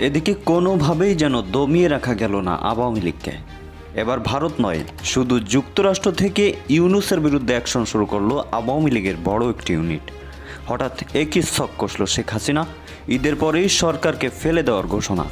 এদিকে কোনোভাবেই যেন দমিয়ে রাখা গেল না আওয়ামী লীগকে। এবার ভারত নয়, শুধু যুক্তরাষ্ট্র থেকে ইউনুসের বিরুদ্ধে অ্যাকশন শুরু করল আওয়ামী লীগের বড় একটি ইউনিট। হঠাৎ একই ছক কষল শেখ হাসিনা, ঈদের পরেই সরকারকে ফেলে দেওয়ার ঘোষণা।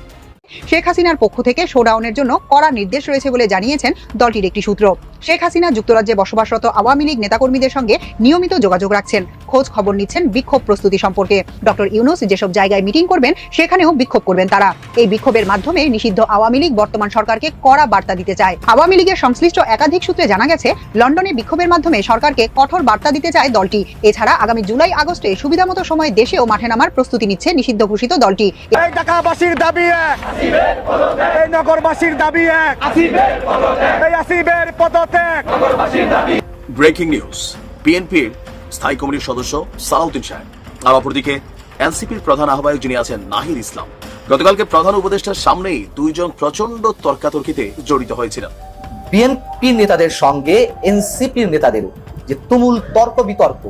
শেখ হাসিনার পক্ষ থেকে শোডাউনের জন্য কড়া নির্দেশ রয়েছে বলে জানিয়েছেন দলটির একটি সূত্র। শেখ হাসিনা যুক্তরাজ্যে বসবাসরত আওয়ামী লীগ নেতাকর্মীদের সঙ্গে নিয়মিত যোগাযোগ রাখছেন। খোঁজ খবর নিচ্ছেন বিক্ষোভ প্রস্তুতি সম্পর্কে। ডক্টর ইউনুস যেসব জায়গায় মিটিং করবেন সেখানেও বিক্ষোভ করবেন তারা। এই বিক্ষোভের মাধ্যমে নিষিদ্ধ আওয়ামী লীগ বর্তমান সরকারকে কড়া বার্তা দিতে চায়। আওয়ামী লীগের সংশ্লিষ্ট একাধিক সূত্রে জানা গেছে লন্ডনে বিক্ষোভের মাধ্যমে সরকারকে কঠোর বার্তা দিতে চায় দলটি। এছাড়া আগামী জুলাই আগস্টে সুবিধামতো সময়ে দেশেও মাঠে নামার প্রস্তুতি নিচ্ছে নিষিদ্ধ ঘোষিত দলটি। এই ঢাকাবাসীর দাবি এক। নগরবাসীর দাবি এক। এই আসিবের পদত্যাগ। ব্রেকিং নিউজ বিএনপির স্থায়ী কমিটির সদস্য সালাউদ্দিন সাহেব। আর অপরদিকে এনসিপির প্রধান আহ্বায়ক যিনি আছেন নাহির ইসলাম। গতকালকে প্রধান উপদেষ্টার সামনেই দুইজন প্রচণ্ড তর্কাতর্কিতে জড়িত হয়েছিলেন। বিএনপি নেতাদের সঙ্গে এনসিপির নেতাদের যে তুমুল তর্ক বিতর্ক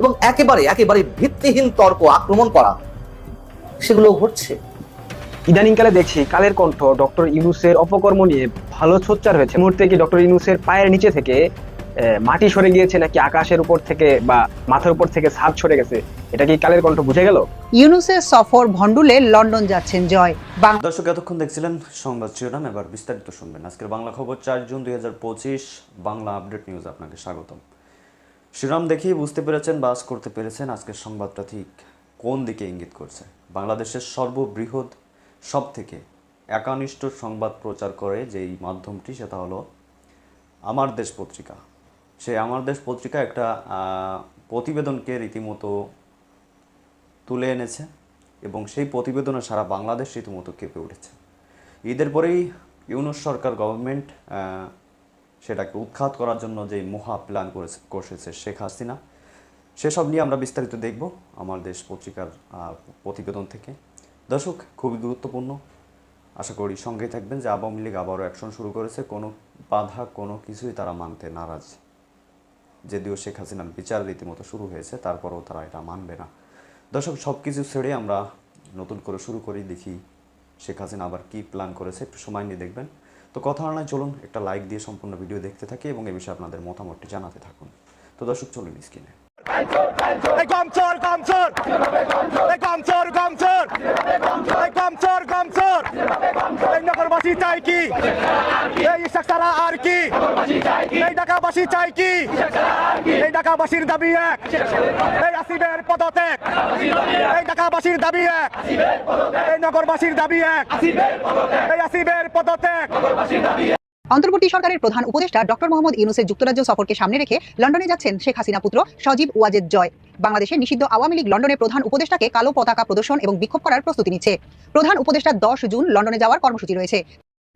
এবং একেবারে একেবারে ভিত্তিহীন তর্ক আক্রমণ করা সেগুলো ঘটছে। ইদানিংকালে দেখছি কালের কণ্ঠ ডক্টর ইউনুসের অপকর্ম নিয়ে ভালো সোচ্চার হয়েছে। মুহূর্তে কি ডক্টর ইউনুসের পায়ের নিচে থেকে মাটি সরে গিয়েছে নাকি আকাশের উপর থেকে বা মাথার উপর থেকে ছাদ সরে গেছে? এটা কি কালের কণ্ঠ বুঝে গেল? ইউনুসের সফর ভণ্ডুলে লন্ডন যাচ্ছেন জয়। দর্শক এতক্ষণ দেখছিলেন সংবাদ শিরোনাম এবার বিস্তারিত শুনবেন। আজকের বাংলা খবর চার জুন দুই হাজার পঁচিশ বাংলা আপডেট নিউজ আপনাকে স্বাগতম। শিরোনাম দেখেই বুঝতে পেরেছেন বাস করতে পেরেছেন আজকের সংবাদটা ঠিক কোন দিকে ইঙ্গিত করছে। বাংলাদেশের সর্ববৃহৎ সব থেকে একানিষ্ঠ সংবাদ প্রচার করে যেই মাধ্যমটি, সেটা হলো আমার দেশ পত্রিকা। সেই আমার দেশ পত্রিকা একটা প্রতিবেদনকে রীতিমতো তুলে এনেছে এবং সেই প্রতিবেদনে সারা বাংলাদেশ রীতিমতো কেঁপে উঠেছে। ঈদের পরেই ইউনুস সরকার গভর্নমেন্ট সেটাকে উৎখাত করার জন্য যে মহা প্ল্যান করেছে, কষেছে শেখ হাসিনা, সেসব নিয়ে আমরা বিস্তারিত দেখব আমার দেশ পত্রিকার প্রতিবেদন থেকে। দর্শক, খুবই গুরুত্বপূর্ণ। আশা করি সঙ্গে থাকবেন যে আওয়ামী লীগ আবারও অ্যাকশন শুরু করেছে। কোনো বাধা, কোনো কিছুই তারা মানতে নারাজ। যদিও শেখ হাসিনার বিচার রীতিমতো শুরু হয়েছে, তারপরেও তারা এটা মানবে না। দর্শক সব কিছু ছেড়ে আমরা নতুন করে শুরু করি, দেখি শেখ হাসিনা আবার কী প্ল্যান করেছে। একটু সময় নিয়ে দেখবেন। তো কথা নয় চলুন একটা লাইক দিয়ে সম্পূর্ণ ভিডিও দেখতে থাকি এবং এ বিষয়ে আপনাদের মতামতটি জানাতে থাকুন। তো দর্শক, চলুন স্ক্রিনে কমচোর কমচোর কমচোর কমচোর কমচোর কমচোর এই নগরবাসী চাই কি? এই ইশাক সারা আর কি? এই ঢাকাবাসী চাই কি? এই ঢাকাবাসীর দাবি এক। এই আসিবের পদত্যাগ। এই ঢাকাবাসীর দাবি এক। এই নগরবাসীর দাবি এক। এই আসিবের পদত্যাগ। অন্তর্বর্তী সরকারের প্রধান উপদেষ্টা ডক্টর মোহাম্মদ ইউনুসের যুক্তরাজ্য সফরকে সামনে রেখে লন্ডনে যাচ্ছেন শেখ হাসিনা পুত্র সজীব ওয়াজেদ জয়। বাংলাদেশের নিষিদ্ধ আওয়ামী লীগ লন্ডনের প্রধান উপদেষ্টাকে কালো পতাকা প্রদর্শন এবং বিক্ষোভ করার প্রস্তুতি নিচ্ছে। প্রধান উপদেষ্টা দশ জুন লন্ডনে যাওয়ার কর্মসূচি রয়েছে।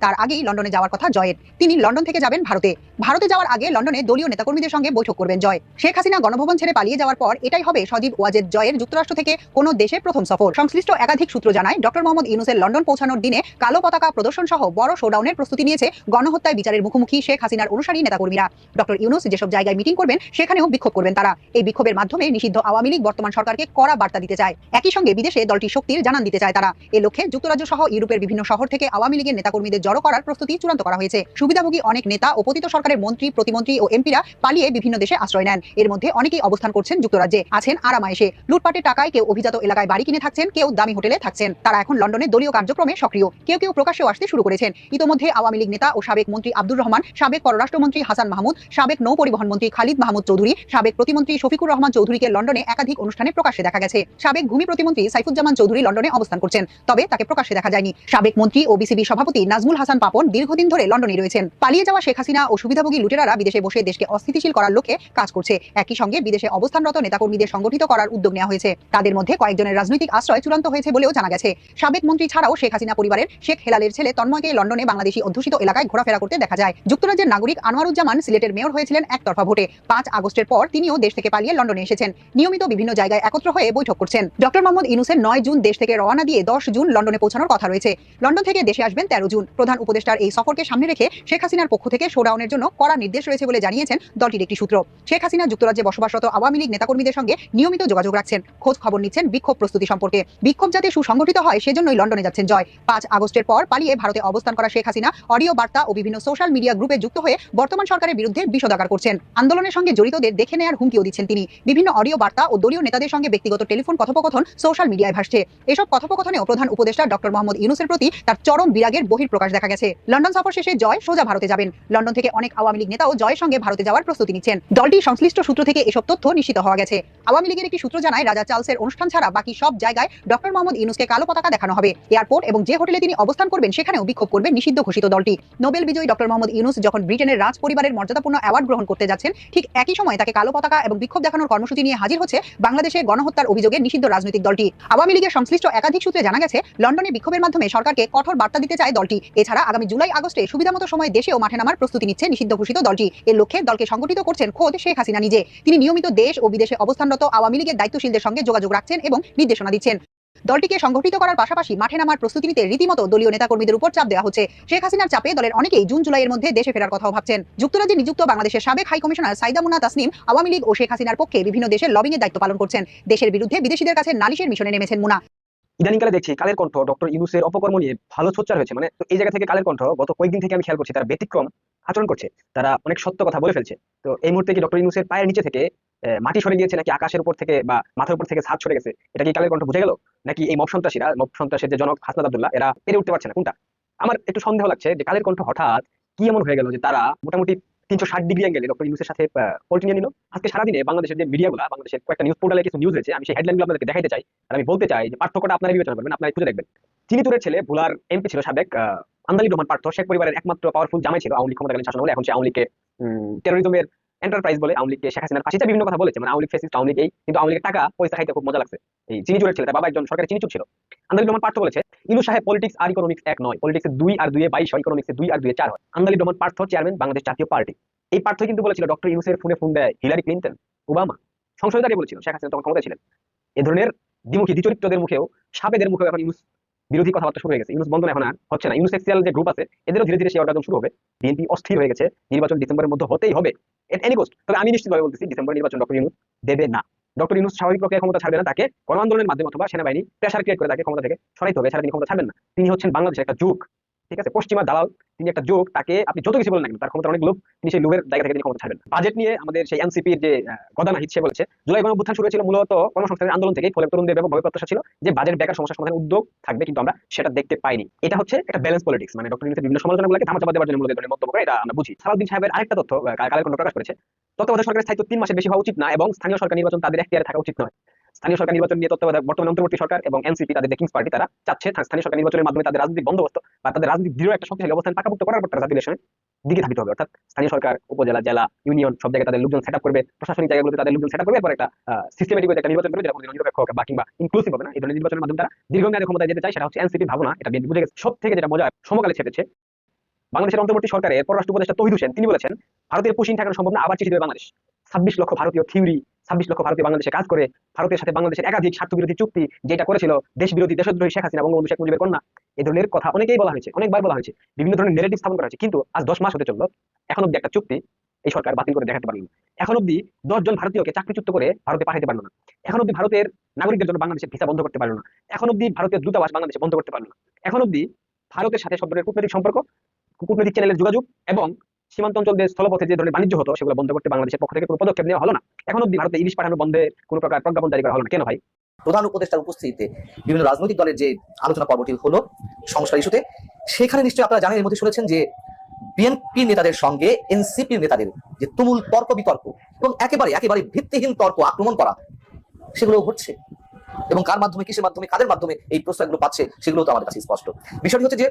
তার আগেই লন্ডনে যাওয়ার কথা জয়ের। তিনি লন্ডন থেকে যাবেন ভারতে। ভারতে যাওয়ার আগে লন্ডনে দলীয় নেতাকর্মীদের সঙ্গে বৈঠক করবেন জয়। শেখ হাসিনা গণভবন ছেড়ে পালিয়ে যাওয়ার পর এটাই হবে সজীব ওয়াজেদ জয়ের যুক্তরাষ্ট্র থেকে কোনো দেশে প্রথম সফর। সংশ্লিষ্ট একাধিক সূত্র জানায়, ডক্টর মোহাম্মদ ইউনুসের লন্ডন পৌঁছানোর দিনে কালো পতাকা প্রদর্শন সহ বড় শোডাউনের প্রস্তুতি নিয়েছে গণহত্যায় বিচারের মুখোমুখি শেখ হাসিনার অনুসারী নেতাকর্মীরা। ডক্টর ইউনুস যেসব জায়গায় মিটিং করবেন, সেখানেও বিক্ষোভ করবেন তারা। এই বিক্ষোভের মাধ্যমে নিষিদ্ধ আওয়ামী লীগ বর্তমান সরকারকে কড়া বার্তা দিতে চায়। একই সঙ্গে বিদেশে দলটির শক্তির জানান দিতে চায় তারা। এ লক্ষ্যে যুক্তরাজ্য সহ ইউরোপের বিভিন্ন শহর থেকে আওয়ামী লীগের নেতাকর্মীদের জড়ো করার প্রস্তুতি চূড়ান্ত করা হয়েছে। সুবিধাভোগী অনেক নেতা ও পতিত সরকারের মন্ত্রী, প্রতিমন্ত্রী ও এমপিরা পালিয়ে বিভিন্ন দেশে আশ্রয় নেন। এর মধ্যে অনেকেই অবস্থান করছেন যুক্তরাজ্যে। আছেন আরামায়েশে। লুটপাটের টাকায় কেউ অভিজাত এলাকায় বাড়ি কিনে থাকছেন, কেউ দামি হোটেলে থাকছেন। তারা এখন লন্ডনে দলীয় কার্যক্রমে সক্রিয়। কেউ কেউ প্রকাশ্যেও আসতে শুরু করেছেন। ইতোমধ্যে আওয়ামী লীগ নেতা ও সাবেক মন্ত্রী আব্দুর রহমান, সাবেক পররাষ্ট্রমন্ত্রী হাসান মাহমুদ, সাবেক নৌ পরিবহন মন্ত্রী খালিদ মাহমুদ চৌধুরী, সাবেক প্রতিমন্ত্রী শফিকুর রহমান চৌধুরীকে লন্ডনে একাধিক অনুষ্ঠানে প্রকাশ্যে দেখা গেছে। সাবেক ভূমি প্রতিমন্ত্রী সাইফুজ্জামান চৌধুরী লন্ডনে অবস্থান করছেন, তবে তাকে প্রকাশ্যে দেখা যায়নি। সাবেক মন্ত্রী ও বিসিবি সভাপতি নাজমুল হাসান পাপন দীর্ঘদিন ধরে লন্ডনে রয়েছেন। পালিয়ে যাওয়া শেখ হাসিনা ও সুবিধাভোগী লুটেরারা বিদেশে বসে দেশকে অস্থিতিশীল করার লক্ষ্যে কাজ করছে। একই সঙ্গে বিদেশে অবস্থানরত নেতাকর্মীদের সংগঠিত করার উদ্যোগ নেওয়া হয়েছে। তাদের মধ্যে কয়েকজনের রাজনৈতিক আশ্রয় চূড়ান্ত হয়েছে বলেও জানা গেছে। সাবেক মন্ত্রী ছাড়াও শেখ হাসিনা পরিবারের শেখ হেলালের ছেলে তন্ময়কে লন্ডনে বাংলাদেশি অধ্যুষিত এলাকায় ঘোরাফেরা করতে দেখা যায়। যুক্তরাজ্যের নাগরিক আনোয়ারুজ্জামান সিলেটের মেয়র হয়েছিলেন একতরফা ভোটে। পাঁচ আগস্টের পর তিনিও দেশ থেকে পালিয়ে লন্ডনে এসেছেন। নিয়মিত বিভিন্ন জায়গায় একত্র হয়ে বৈঠক করছেন। ডক্টর মোহাম্মদ ইনুসের নয় জুন দেশ থেকে রওনা দিয়ে দশ জুন লন্ডনে পৌঁছানোর কথা রয়েছে। লন্ডন থেকে দেশে আসবেন তেরো জুন। প্রধান উপদেষ্টার এই সফরকে সামনে রেখে শেখ হাসিনার পক্ষ থেকে শোডাউনের জন্য কড়া নির্দেশ রয়েছে বলে জানিয়েছেন দলটির একটি সূত্র। শেখ হাসিনা যুক্তরাজ্যে বসবাসরত আওয়ামী লীগ নেতাকর্মীদের সঙ্গে নিয়মিত যোগাযোগ রাখছেন। খোঁজ খবর নিচ্ছেন বিক্ষোভ প্রস্তুতি সম্পর্কে। বিক্ষোভ যাতে সুসংগঠিত হয়, সেজন্যই লন্ডনে যাচ্ছেন জয়। পাঁচ আগস্টের পর পালিয়ে ভারতে অবস্থান করা শেখ হাসিনা অডিও বার্তা ও বিভিন্ন সোশ্যাল মিডিয়া গ্রুপে যুক্ত হয়ে বর্তমান সরকারের বিরুদ্ধে বিষোদাগার করছেন। আন্দোলনের সঙ্গে জড়িতদের দেখে নেয়ার হুমকিও দিচ্ছেন তিনি। বিভিন্ন অডিও বার্তা ও দলীয় নেতাদের সঙ্গে ব্যক্তিগত টেলিফোন কথোপকথন সোশ্যাল মিডিয়ায় ভাসছে। এসব কথোপকথনেও প্রধান উপদেষ্টা ডক্টর মোহাম্মদ ইউনুসের প্রতি তার চরম বিরাগের বহিঃপ্রকাশ দেখা গেছে। লন্ডন সফর শেষে জয় সোজা ভারতে যাবেন। লন্ডন থেকে অনেক আওয়ামী লীগ নেতাও জয়ের সঙ্গে ভারতে যাওয়ার প্রস্তুতি নিচ্ছেন। দলটির সংশ্লিষ্ট সূত্র থেকে এসব তথ্য নিশ্চিত হওয়া গেছে। আওয়ামী লীগের একটি সূত্র জানায়, রাজা চার্লসের অনুষ্ঠান ছাড়া বাকি সব জায়গায় ডক্টর মোহাম্মদ ইউনুসকে কালো পতাকা দেখানো হবে। এয়ারপোর্ট এবং যে হোটেলে তিনি অবস্থান করবেন, সেখানেও বিক্ষোভ করবে নিষিদ্ধ ঘোষিত দলটি। নোবেল বিজয়ী ডক্টর মোহাম্মদ ইউনুস যখন ব্রিটেনের রাজ পরিবারের মর্যাদাপূর্ণ অ্যাওয়ার্ড গ্রহণ করতে যাচ্ছেন, ঠিক একই সময় তাকে কালো পতাকা এবং বিক্ষোভ দেখানোর কর্মসূচি নিয়ে হাজির হচ্ছে বাংলাদেশে গণহত্যার অভিযোগে নিষিদ্ধ রাজনৈতিক দলটি। আওয়ামী লীগের সংশ্লিষ্ট একাধিক সূত্রে জানা গেছে, লন্ডনে বিক্ষোভের মাধ্যমে সরকারকে কঠোর বার্তা দিতে চায় দলটি। এছাড়া আগামী জুলাই আগস্টে সুবিধামতো সময় দেশেও মাঠে নামার প্রস্তুতি নিচ্ছে নিষিদ্ধ ঘোষিত দলটি। এর লক্ষ্যে দলকে সংগঠিত করছেন খোদ শেখ হাসিনা নিজে। তিনি নিয়মিত দেশ ও বিদেশে অবস্থানরত আওয়ামী লীগের দায়িত্বশীলদের সঙ্গে যোগাযোগ রাখছেন এবং নির্দেশনা দিচ্ছেন। দলটিকে সংগঠিত করার পাশাপাশি মাঠে নামার প্রস্তুতি নিতে রীতিমতো দলীয় নেতাকর্মীদের উপর চাপ দেওয়া হচ্ছে। শেখ হাসিনার চাপে দলের অনেকেই জুন জুলাইয়ের মধ্যে দেশে ফেরার কথাও ভাবছেন। যুক্তরাজ্যে নিযুক্ত বাংলাদেশের সাবেক হাই কমিশনার সাইদা মুনা তাসনিম আওয়ামী লীগ ও শেখ হাসিনার পক্ষে বিভিন্ন দেশের লবিং এর দায়িত্ব পালন করছেন। দেশের বিরুদ্ধে বিদেশিদের কাছে নালিশের মিশনে নেমেছেন মুনা ইদানিংকালে দেখছি কালের কণ্ঠ ডক্টর ইউনুসের অপকর্ম নিয়ে ভালো সোচ্চার হয়েছে। মানে তো এই জায়গা থেকে কালের কণ্ঠ গত কয়েকদিন থেকে আমি খেয়াল করছি, তারা ব্যতিক্রম আচরণ করছে। তারা অনেক সত্য কথা বলে ফেলছে। তো এই মুহূর্তে কি ডক্টর ইউনুসের পায়ের নিচে থেকে মাটি সরে গিয়েছে নাকি আকাশের উপর থেকে বা মাথার উপর থেকে ছাদ সরে গেছে? এটা কি কালের কণ্ঠ বুঝে গেল? নাকি এই মব সন্ত্রাসীরা, মব সন্ত্রাসের যে জনক হাসনাদ আব্দুল্লাহ, এরা পেরে উঠতে পারছে না? কোনটা? আমার একটু সন্দেহ লাগছে যে কালের কণ্ঠ হঠাৎ কি এমন হয়ে গেল যে তারা মোটামুটি তিনশো ষাট ডিগ্রি অ্যাঙ্গেলে ডক্টর ইউসের সাথে পোল্টি নিয়ে নিল। আজকে সারাদিনে বাংলাদেশের যে মিডিয়াগুলো বাংলাদেশের কয়েকটা নিউজ পোর্টালে কিছু নিউজ হয়েছে আমি সেই হেডলাইনগুলো আপনাদেরকে দেখাতে চাই। আর আমি বলতে চাই যে পার্থক্যটা আপনারা বিবেচনা করবেন আপনারা খুঁজে দেখবেন। চিনিতুরের ছেলে ভুলার এমপি ছিল সাবেক আন্দালি রহমান পার্থ। শেখ পরিবারের একমাত্র পাওয়ারফুল জামাই ছিল, আওয়ামী ক্ষমতাকালীন শাসন হলে এখন সে আওয়ামী লীগকে টেরোরিজমের এন্টারপ্রাইজ বলে লীগকে শেখ হাসিনার ফাঁসিতে বিভিন্ন কথা বলেছে। মানে ফেসিস্ট আওয়ামী লীগ এই, কিন্তু আওয়ামী টাকা, পয়সা খাইতে খুব মজা লাগছে। এই চিনিচুরের ছেলে তার বাবা একজন সরকারি চিনিচুর ছিল। আন্দালি রহমান পার্থ বলেছে, ইনু সাহেব পলিটিক্স আর ইকোনমিক্স এক নয় পলিটিক্সে দুই আর দুই বাইশ হয় ইকোনমিক্সে দুই আর দুই চার হয়। আন্দালি রহমান পার্থ চেয়ারম্যান বাংলাদেশ জাতীয় পার্টি এই পার্থ কিন্তু বলেছিল, ডক্টর ইউনুসের ফোনে ফোন দেয় হিলারি ক্লিন্টন, ওবামা। সংসদে দাঁড়িয়ে বলেছিল, শেখ হাসিনা তখন ক্ষমতায় ছিলেন। এ ধরনের দ্বিমুখী, দ্বিচরিত্রদের মুখেও সাবেদের মুখেও এখন ইউনুস বিরোধী কথাবার্তা শুরু হয়ে গেছে। ইউনুস বন্ধন এখন আর হচ্ছে না। ইউনুস এক্সিয়াল যে গ্রুপ আছে, এদেরও ধীরে ধীরে সেই অর্ডার শুরু হবে। বিএনপি অস্থির হয়ে গেছে। নির্বাচন ডিসেম্বরের মধ্যে হতেই হবে। এনি কোস্ট তবে আমি নিশ্চিতভাবে বলতেছি ডিসেম্বর নির্বাচন ডক্টর ইউনুস দেবে না। ডক্টর ইউনুস স্বাভাবিক প্রক্রিয়া ক্ষমতা ছাড়বে না, তাকে গণ আন্দোলনের মাধ্যমে অথবা সেনাবাহিনী প্রেশার ক্রিয়েট করে তাকে ক্ষমতা থেকে সরাইতে হবে। ছাড়া তিনি ক্ষমতা ছাড়বেন না। তিনি হচ্ছেন বাংলাদেশের একটা যুগ। ঠিক আছে? পশ্চিমা দালাল তিনি একটা যোগ তাকে আপনি যত কিছু বলেন না কেন, তার ক্ষমতা অনেক লোভ তিনি সেই লোভের জায়গা থেকে তিনি ক্ষমতা ছাড়বেন বাজেট নিয়ে আমাদের সেই এনসিপির যে গদানা সে বলেছে জুলাই গণঅভ্যুত্থান শুরু হয়েছিল মূলত কর্মসংস্থানের আন্দোলন থেকেই ফলে তরুণদের ব্যাপকভাবে প্রত্যাশা ছিল যে বাজেট বেকার সমস্যা সমাধানের উদ্যোগ থাকবে কিন্তু আমরা সেটা দেখতে পাইনি। এটা হচ্ছে একটা ব্যালেন্স পলিটিক্স মানে ডক্টর বিভিন্ন সমালোচনাগুলোকে ধামাচাপা দেওয়ার জন্য মূলত মন্তব্য করে এটা আমরা বুঝি। সালাউদ্দিন সাহেবের আরেকটা তথ্য কালের কণ্ঠ প্রকাশ করেছে। তত্ত্বাবধায়ক সরকারের স্থায়িত্ব তিন মাসের বেশি হওয়া উচিত না এবং স্থানীয় সরকার নির্বাচন তাদের এখতিয়ারে থাকা উচিত নয়। স্থানীয় সরকার নির্বাচন নিয়ে তত্ত্বাবধায়ক বর্তমান অন্তর্বর্তী সরকার এবং এনসিপি, তাদের কিংস পার্টি তারা চাচ্ছে স্থানীয় সরকার নির্বাচনের মাধ্যমে তাদের রাজনৈতিক বন্দোবস্ত বা তাদের রাজনৈতিক দৃঢ় একটা শক্তিশালী অবস্থান পাকাপোক্ত করার পর তারা জাতীয় দিকে ধাবিত হবে। অর্থাৎ স্থানীয় সরকার, উপজেলা, জেলা ইউনিয়ন সব জায়গায় তাদের লোকজন সেট করবে, প্রশাসনিক জায়গাগুলোতে তাদের লোকজন সেট করবে, এরপর একটা সিস্টেমেটিক একটা নির্বাচন করবে, যেটা কোনোদিন নিরপেক্ষ বা কিংবা ইনক্লুসিভ হবে না। এই ধরনের নির্বাচনের মাধ্যমে তারা দীর্ঘমেয়াদে ক্ষমতায় যেতে চায়, সেটা হচ্ছে এনসিপি ভাবনা, এটা বিএনপি বুঝে গেছে। সব থেকে যেটা মজা সমকালে ছেপেছে। বাংলাদেশের অন্তর্বর্তী সরকারের পররাষ্ট্র উপদেষ্টা তহিদ হোসেন তিনি বলেছেন, ভারতের পুশিন ঠেকানো সম্ভব না, আবার চিঠি দেবে বাংলাদেশ। ছাব্বিশ লক্ষ ভারতীয় থিওরি ছাব্বিশ লক্ষ ভারতীয় বাংলাদেশে কাজ করে, ভারতের সাথে বাংলাদেশের একাধিক স্বার্থ বিরোধী চুক্তি যেটা করেছিল দেশ বিরোধী দেশদ্রোহী শেখ হাসিনা, বঙ্গবন্ধু শেখ মুজিবের কন্যা এই ধরনের কথা অনেকেই বলা হয়েছে, অনেকবার বলা হয়েছে। বিভিন্ন ধরনের নেগেটিভ স্থাপন করা হয়েছে। কিন্তু আজ দশ মাস হতে চলল, এখন অব্দি একটা চুক্তি এই সরকার বাতিল করে দেখাতে পারল এখন অব্দি দশ জন ভারতীয়কে চাকরিচ্যুত করে ভারতে পাঠাতে পারল না। এখন অব্দি ভারতের নাগরিকদের জন্য বাংলাদেশের ভিসা বন্ধ করতে পারল না। এখন অব্দি ভারতের দূতাবাস বাংলাদেশে বন্ধ করতে পারল না। এখন অব্দি ভারতের সাথে সব ধরনের কূটনৈতিক সম্পর্ক, কূটনৈতিক চ্যানেলের যোগাযোগ এবং সীমান্ত অঞ্চলদের স্থলপথে যে ধরনের বাণিজ্য হতো, সেগুলো বন্ধ করতে বাংলাদেশের পক্ষ থেকে কোনো পদক্ষেপ নেওয়া হলো না। এখন অব্দি ভারতে ইলিশ পাঠানো বন্ধের কোনো প্রকার প্রজ্ঞাপন জারি করা হলো না। কেন ভাই? প্রধান উপদেষ্টার উপস্থিতিতে বিভিন্ন রাজনৈতিক দলের যে আলোচনা পর্বটি হলো, সংস্কার ইস্যুতে, সেখানে নিশ্চয়ই আপনারা জানেন এর মধ্যে শুনেছেন যে বিএনপি নেতাদের সঙ্গে এনসিপির নেতাদের যে তুমুল তর্ক বিতর্ক এবং একেবারে একেবারে ভিত্তিহীন তর্ক আক্রমণ করা সেগুলো ঘটছে। এবং কার মাধ্যমে, কিসের মাধ্যমে, কাদের মাধ্যমে এই প্রস্তাবগুলো পাচ্ছে সেগুলো তো আমাদের কাছে স্পষ্ট। বিষয়টি হচ্ছে যে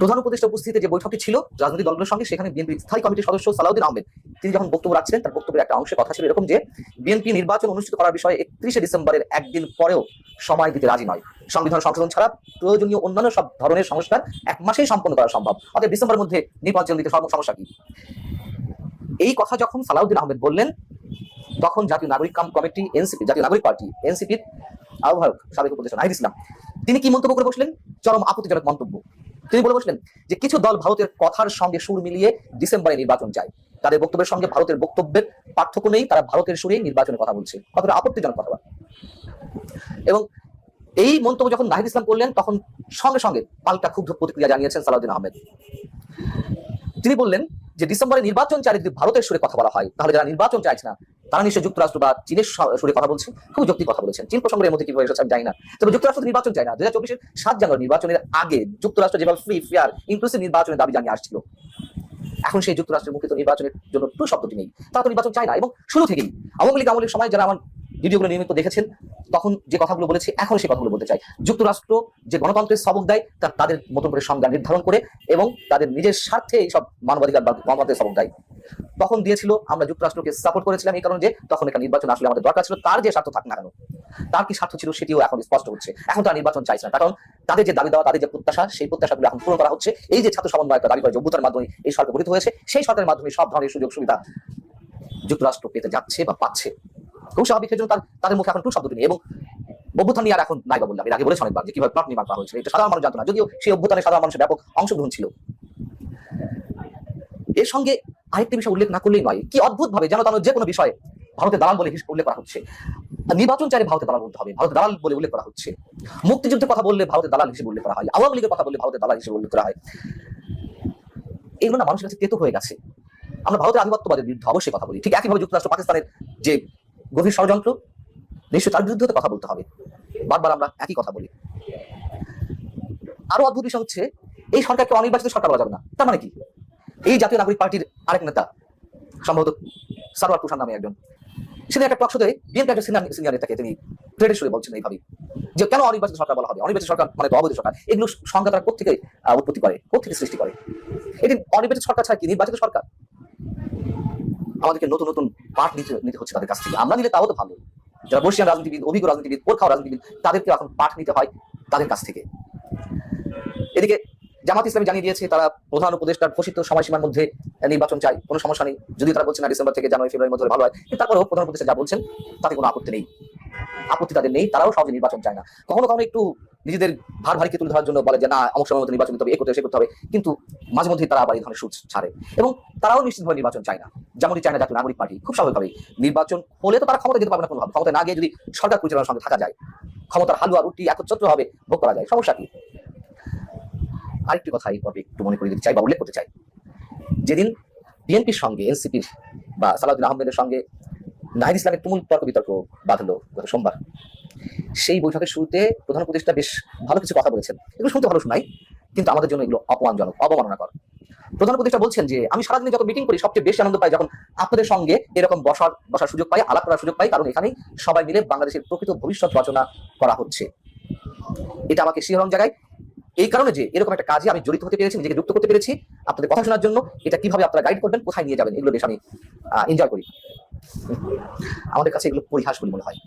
প্রধান উপদেষ্টা উপস্থিতিতে যে বৈঠকটি ছিল, রাজনৈতিক দলগুলোর সঙ্গে, সেখানে বিএনপি স্থায়ী কমিটির সদস্য সালাউদ্দিন আহমেদ। তিনি যখন বক্তব্য রাখছিলেন, তার বক্তব্যের একটা অংশে কথা ছিল এরকম যে, বিএনপি নির্বাচন অনুষ্ঠিত করার বিষয়ে একত্রিশে ডিসেম্বরের একদিন পরেও সময় দিতে রাজি নয়। সংবিধান সংশোধন ছাড়া প্রয়োজনীয় অন্যান্য সব ধরনের সংস্কার এক মাসেই সম্পন্ন করা সম্ভব। অতএব ডিসেম্বরের মধ্যে নির্বাচন দিতে সমস্যা কি? এই কথা যখন সালাউদ্দিন আহমেদ বললেন, তখন জাতীয় নাগরিক কাম কমিটি, এনসিপি, জাতীয় নাগরিক পার্টি, এনসিপির আহ্বায়ক, সাবেক উপদেষ্টা নাহিদ ইসলাম তিনি কি মন্তব্য করে বসলেন? চরম আপত্তিজনক মন্তব্য। তিনি বলে বসলেন যে কিছু দল ভারতের কথার সঙ্গে সুর মিলিয়ে ডিসেম্বরে নির্বাচন চায়। তাদের বক্তব্যের সঙ্গে ভারতের বক্তব্যের পার্থক্য নেই, তারা ভারতের সুরেই নির্বাচনের কথা বলছে। কতটা আপত্তিজনক কথা। এবং এই মন্তব্য যখন নাহিদ ইসলাম করলেন, তখন সঙ্গে সঙ্গে পাল্টা ক্ষুব্ধ প্রতিক্রিয়া জানিয়েছেন সালাউদ্দিন আহমেদ। তিনি বললেন যে ডিসেম্বরে নির্বাচন চাই যদি ভারতের সুরে কথা বলা হয়, তাহলে যারা নির্বাচন চাইছে না তারা নিশ্চয়ই যুক্তরাষ্ট্র বা চীনের সুরে কথা বলছে খুব যৌক্তিক কথা বলেছেন। চীন প্রসঙ্গের মধ্যে কীভাবে এসেছে আমি জানি না। তবে যুক্তরাষ্ট্র নির্বাচন চায় না। দু হাজার চব্বিশের সাত জানুয়ারি নির্বাচনের আগে যুক্তরাষ্ট্র যেভাবে ফ্রি, ফেয়ার ইনক্লুসিভ নির্বাচনের দাবি জানিয়ে আসছিল, এখন সেই যুক্তরাষ্ট্রের মুখে তো নির্বাচনের জন্য টু শব্দটি নেই। তারা তো নির্বাচন চায় না এবং শুরু থেকেই আওয়ামী লীগ আমলের সময় যারা আমার ভিডিওগুলো নিয়মিত দেখেছেন তখন যে কথাগুলো বলেছি, এখন সেই কথাগুলো বলতে চাই যুক্তরাষ্ট্র যে গণতন্ত্রের সবক দেয়, তা তাদের মতো করে সংজ্ঞা নির্ধারণ করে এবং তাদের নিজের স্বার্থে এইসব মানবাধিকার বা গণতন্ত্রের সবক দেয়। তখন দিয়েছিল, আমরা যুক্তরাষ্ট্রকে সাপোর্ট করেছিলাম এই কারণে যে তখন একটা নির্বাচন আসলে আমাদের দরকার ছিল, তার যে স্বার্থ থাক না কেন। তার কি স্বার্থ ছিল সেটিও এখন স্পষ্ট হচ্ছে। এখন তারা নির্বাচন চাইছে না, কারণ তাদের যে দাবি দেওয়া, তাদের যে প্রত্যাশা, সেই প্রত্যাশাগুলো এখন পূরণ করা হচ্ছে। এই যে ছাত্র সমন্বয় একটা দাবি করে যোগ্যতার মাধ্যমে এই সরকার গঠিত হয়েছে, সেই সরকারের মাধ্যমে সব ধরনের সুযোগ সুবিধা যুক্তরাষ্ট্র পেতে যাচ্ছে বা পাচ্ছে। খুব স্বাভাবিক জন্য তাদের মুখে এখন টু শব্দটি নেই এবং অভ্যুত্থান নিয়ে আর এখন নাই বা বললাম। এর আগে বলেছে অনেকবার যে কীভাবে প্লট নির্মাণ করা হয়েছিল। এটা সাধারণ মানুষ জানতো না। যদিও সেই অভ্যুত্থানে সাধারণ মানুষের ব্যাপক অংশগ্রহণ ছিল। এর সঙ্গে আরেকটি বিষয় উল্লেখ না করলেই নয়। কি অদ্ভুত ভাবে যেন তেন যে কোনো বিষয়ে ভারতের দালাল বলে উল্লেখ করা হচ্ছে। নির্বাচন চাইলে ভারতের দালাল বলতে হবে। ভারতের দালাল বলে উল্লেখ করা হচ্ছে। মুক্তিযুদ্ধের কথা বললে ভারতের দালাল হিসেবে উল্লেখ করা হয়। আওয়ামী লীগের কথা বললে ভারতের দালাল হিসেবে উল্লেখ করা হয়। এগুলো না মানুষের কাছে তেতো হয়ে গেছে। আমরা ভারতের আধিপত্যবাদের বিরুদ্ধে অবশ্যই কথা বলি। ঠিক একইভাবে যুক্তরাষ্ট্র, পাকিস্তানের যে গভীর ষড়যন্ত্র নিশ্চয় তার বিরুদ্ধে কথা বলতে হবে। বারবার আমরা একই কথা বলি। আরও অদ্ভুত বিষয় হচ্ছে, এই সরকারকে অনির্বাচিত সরকার বলা যাবে না। তার মানে কি? এই জাতীয় নাগরিক পার্টির আরেক নেতা, সম্ভবত সারোয়ার তুষার নামে একজন, সেদিন একটা টকশোতে বিএনপি একটা সিনিয়র সিনিয়র নেতাকে তিনি ট্রেডের সুরে বলছেন এইভাবে যে কেন অনির্বাচিত সরকার বলা হবে? অনির্বাচিত সরকার মানে অবৈধ সরকার। এগুলো সংখ্যা তারা কোথেকে উৎপত্তি করে কোথেকে সৃষ্টি করে? এটি অনির্বাচিত সরকার ছাড়া কি নির্বাচিত সরকার? আমাদেরকে নতুন নতুন পাঠ নিতে নিতে হচ্ছে তাদের কাছ থেকে। আমরা নিলে তাও তো ভালো। যারা বর্ষিয়ান রাজনীতিবিদ, অভিজ্ঞ রাজনীতিবিদ পোরখাও রাজনীতিবিদ তাদেরকে এখন পাঠ নিতে হয় তাদের কাছ থেকে। এদিকে জামাত ইসলামী জানিয়ে দিয়েছে, তারা প্রধান উপদেষ্টার ঘোষিত সময়সীমার মধ্যে নির্বাচন চাই কোনো সমস্যা নেই। যদি তারা বলছেন না, ডিসেম্বর থেকে জানুয়ারি ফেব্রুয়ারির মধ্যে ভালো হয়, কিন্তু তারপরেও প্রধান উপদেষ্টা যা বলছেন, তাতে কোনো আপত্তি নেই। আপত্তি তাদের নেই, তারাও সহজে নির্বাচন চায় না। কখনো কখনো একটু নিজেদের ভার ভারীকে তুলে ধরার জন্য বলে যে না অমুক সময় মতো নির্বাচন করতে হবে এ করতে হবে, সে করতে হবে। কিন্তু মাঝে মধ্যেই তারা আবার এই ধরনের সুচ ছাড়ে। এবং তারাও নিশ্চিতভাবে নির্বাচন চায় না। যেমনটি চায় না জাতীয় নাগরিক পার্টি। খুব স্বাভাবিকভাবেই নির্বাচন হলে তো তারা ক্ষমতা যেতে পারবে না কোনোভাবে। ক্ষমতা না গিয়ে যদি সরকার পরিচালনার সঙ্গে থাকা যায় ক্ষমতার হালুয়া রুটি একত্র হবে ভোগ করা যায় সমস্যা কি? আরেকটি কথা এই পর্বে একটু মনে করে দিতে চাই বা উল্লেখ করতে চাই। যেদিন বিএনপির সঙ্গে এনসিপির বা সালাউদ্দিন আহমেদের সঙ্গে নাহিদ ইসলামের তুমুল তর্ক বিতর্ক বাঁধলো গত সোমবার। সেই বৈঠকের শুরুতে প্রধান উপদেষ্টা বেশ ভালো কিছু কথা বলেছেন। এগুলো শুনতে ভালো শোনাই, কিন্তু আমাদের জন্য এগুলো অপমানজনক, অবমাননাকর। প্রধান উপদেষ্টা বলছেন যে, আমি সারাদিনে যত মিটিং করি, সবচেয়ে বেশি আনন্দ পাই যখন আপনাদের সঙ্গে এরকম বসার বসার সুযোগ পাই, আলাপ করার সুযোগ পাই, কারণ এখানেই সবাই মিলে বাংলাদেশের প্রকৃত ভবিষ্যৎ রচনা করা হচ্ছে। এটা আমাকে শিহরণ জায়গায় এই কারণে যে, এরকম একটা কাজে আমি জড়িত হতে পেরেছি, নিজেকে যুক্ত করতে পেরেছি। আপনাদের কথা শোনার জন্য এটা কীভাবে আপনারা গাইড করবেন, কোথায় নিয়ে যাবেন, এগুলো বেশ আমি এনজয় করি। আমাদের কাছে এগুলো পরিহাস বলে মনে হয়।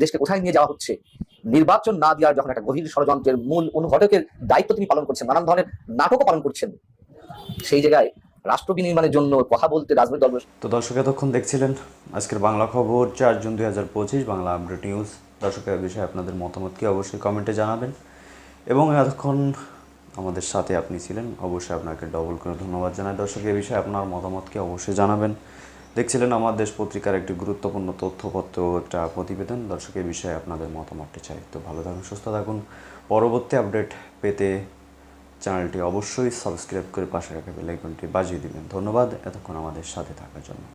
দেশকে কোথায় নিয়ে যাওয়া হচ্ছে? নির্বাচন না দেওয়ার যখন একটা গভীর ষড়যন্ত্রের মূল অনুঘটকের দায়িত্ব তিনি পালন করছেন, নানান ধরনের নাটকও পালন করছেন, সেই জায়গায় রাষ্ট্র বিনির্মাণের জন্য কথা বলতে রাজনৈতিক দল তো দর্শক এতক্ষণ দেখছিলেন আজকের বাংলা খবর চার জুন দুই হাজার পঁচিশ, বাংলা আপডেট নিউজ। দর্শকের বিষয়ে আপনাদের মতামত কি অবশ্যই কমেন্টে জানাবেন। এবং এতক্ষণ আমাদের সাথে আপনি ছিলেন, অবশ্যই আপনাকে ডবল করে ধন্যবাদ জানাই। দর্শক, এ বিষয়ে আপনার মতামতকে অবশ্যই জানাবেন। দেখছিলেন আমার দেশ পত্রিকার একটি গুরুত্বপূর্ণ তথ্যপত্র, একটা প্রতিবেদন। দর্শকের বিষয়ে আপনাদের মতামতটি চাই। তো ভালো থাকুন, সুস্থ থাকুন। পরবর্তী আপডেট পেতে চ্যানেলটি অবশ্যই সাবস্ক্রাইব করে পাশে রাখা বেলাইকনটি বাজিয়ে দিবেন। ধন্যবাদ। এতক্ষণ আমাদের সাথে থাকার জন্য।